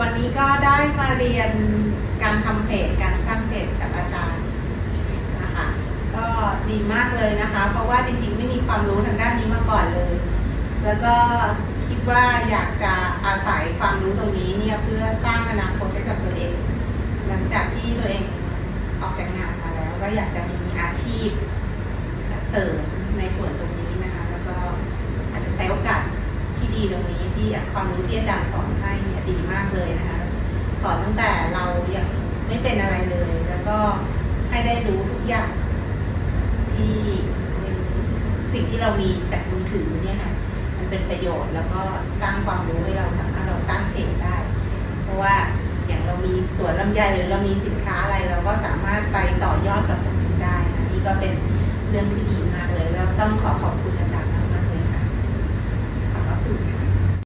วันนี้ก็ได้มาเรียนการทำเพจการสร้างเพจกับอาจารย์นะคะก็ดีมากเลยนะคะ เพราะว่าจริงๆ ไม่มีความรู้ทางด้านนี้มาก่อนเลย แล้วก็คิดว่าอยากจะอาศัยความรู้ตรงนี้เนี่ยเพื่อสร้างอนาคตให้กับตัวเอง หลังจากที่ตัวเองออกจากงานมาแล้ว ก็อยากจะมีอาชีพเสริมในส่วนตรงนี้นะคะ แล้วก็อาจจะใช้โอกาสที่ดีตรงนี้ ที่ความรู้ที่อาจารย์สอนให้เนี่ยดีมากเลยนะคะ สอนตั้งแต่เรายังไม่เป็นอะไรเลย แล้วก็ให้ได้รู้ทุกอย่างที่สิ่งที่เรามีจากมือถือเนี่ยค่ะมันเป็นประโยชน์แล้วก็สร้างความรู้ให้เราสามารถเราสร้างเพจได้ เพราะว่าอย่างเรามีสวนลำไยหรือเรามีสินค้าอะไรเราก็สามารถไปต่อยอดกับตรงนี้ได้นะนี่ก็เป็นเรื่องที่ดีมากเลย แล้วต้องขอขอบคุณ